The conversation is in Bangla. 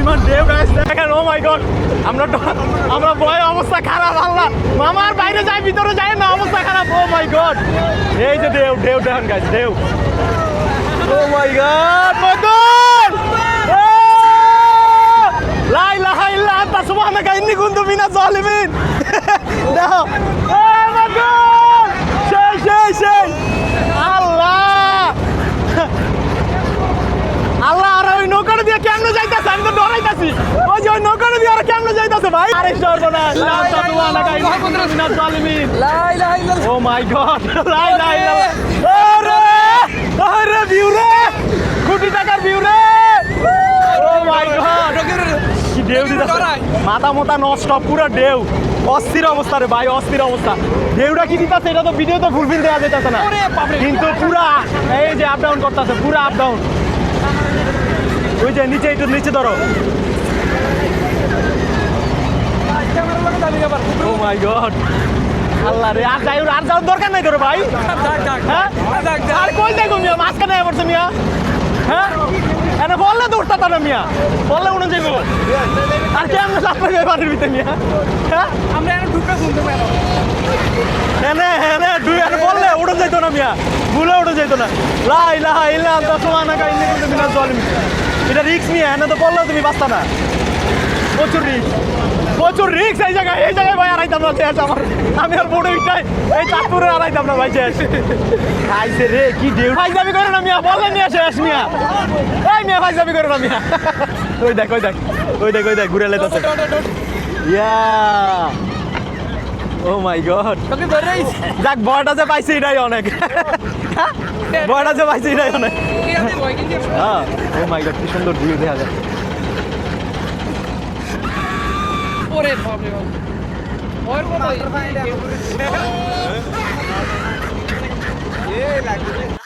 পরিমাণ ঢেউ গাইস দেখেন ও মাই গড আমরা আমরা ভয় অবস্থা খারাপ, আল্লাহ। মামার বাইরে যাই ভিতরে যায় না, অবস্থা খারাপ ও মাই গড এই যে ঢেউ ঢেউ দেখেন গাইস ঢেউ ও মাই গড মদন! লা ইলাহা ইল্লা আনতা, সুবহানাকা, ইন্নী কুনতু মিনাজ জালিমিন দেখো ও মদন সেই সেই সেই আল্লাহ আল্লাহ আর ওই নৌকাটা দিয়ে কেমনে যাইতাছে আমি তো ডরাইতাছি ওই যে ওই নৌকাটা দিয়ে আর কেমনে যাইতাছে ভাই আরে সর্বনাশ। লা মিনাজ জালিমিন ও মাই গড লাই লাই লাই আরে! আরে ভিউ রে কোটি টাকার ভিউ রে ও মাই গড। কি দিতাছে। মাথা মোতা নষ্ট পুরো ঢেউ। অস্থির অবস্থা রে ভাই অস্থির অবস্থা। ঢেউটা কি দিতাছে? এটা তো ভিডিও তো ফুলফিল দেওয়া যেতেছে না। কিন্তু পুরা এই যে আপ ডাউন করতেছে পুরা আপ ডাউন ওই যে নিচে একটু নিচে ধরো ও মাই গড আল্লাহ রে আর যাই আর যাওয়ার দরকার নাই তোর ভাই। হ্যাঁ? আর কই দেখো মিয়া মাঝখানে পড়ছে মিয়া। হ্যাঁ? এনে বললে তো উঠতা না মিয়া। বললে উঠে যাইব। আর কেমন যাই বাড়ির ভিতরে মিয়া? হ্যাঁ? এনে ঢুকে শুনতে পারো এনে এনে দুই এনে বললে উঠে যাইতো না মিয়া। ভুলে উঠে যাইতো না। লাই লাই ইল্লা আনতা সুবহানাকা ইন্নী কুনতু মিনাজ জালিমিন। এটা রিস্ক নিয়ে এনে তো বললেও তুমি বাঁচতা না। প্রচুর রিস্ক। প্রচুর রিস্ক এই জায়গায় এই জায়গায় ভাই আড়াইতাম না শেষ আমার আমি আর বড় ইটাই এই চাঁদপুরে আড়াইতাম না ভাই শেষ। খাইছে রে কি ঢেউ ফাইজাবি করে না মিয়া নিয়ে শেষ মিয়া। এই মিয়া ফাইজাবি করে না মিয়া। ওই দেখ ওই দেখ ওই দেখ ওই দেখ ঘুরে লেতাছে। ইয়া। ও মাই গড যাক বয়টা যে পাইছে এটাই অনেক। বয়টা যে পাইছে এটাই অনেক। হ্যাঁ ও মাই গড কি সুন্দর ভিউ দেখা যায় ওরে বাপ ওর কথা